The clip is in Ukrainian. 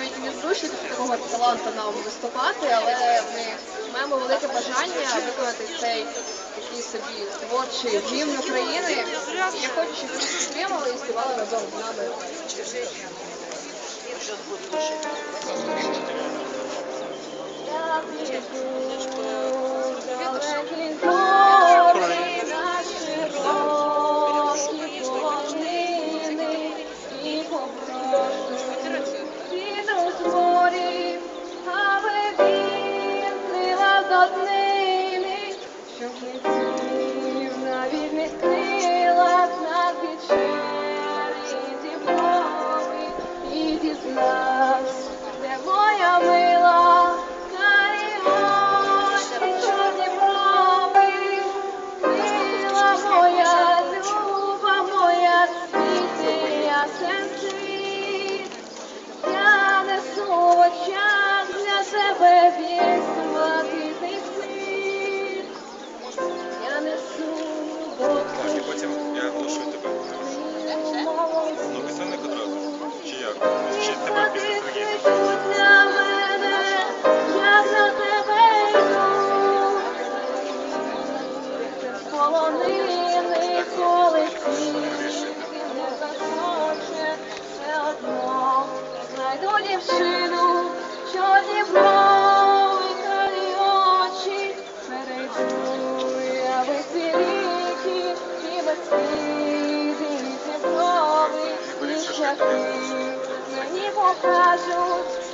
навіть незручно такого таланту нам виступати, але ми маємо велике бажання виконати цей такий собі творчий гімн України. І я хочу, щоб ви підтримали і співали разом з нами. Я до днини, щоб летів на вільних крилах над вечері зіброви і дізнався, де моя мила, карі очі, моя, люба моя, світи ясен світ. Ну, письменник одразу. Чи як? Чи тебе після трагедії? для мене, я за тебе йду. З полонини, не захоче, все одно знайду дівчину, чорні брови, очі, перейду я без мені покажуть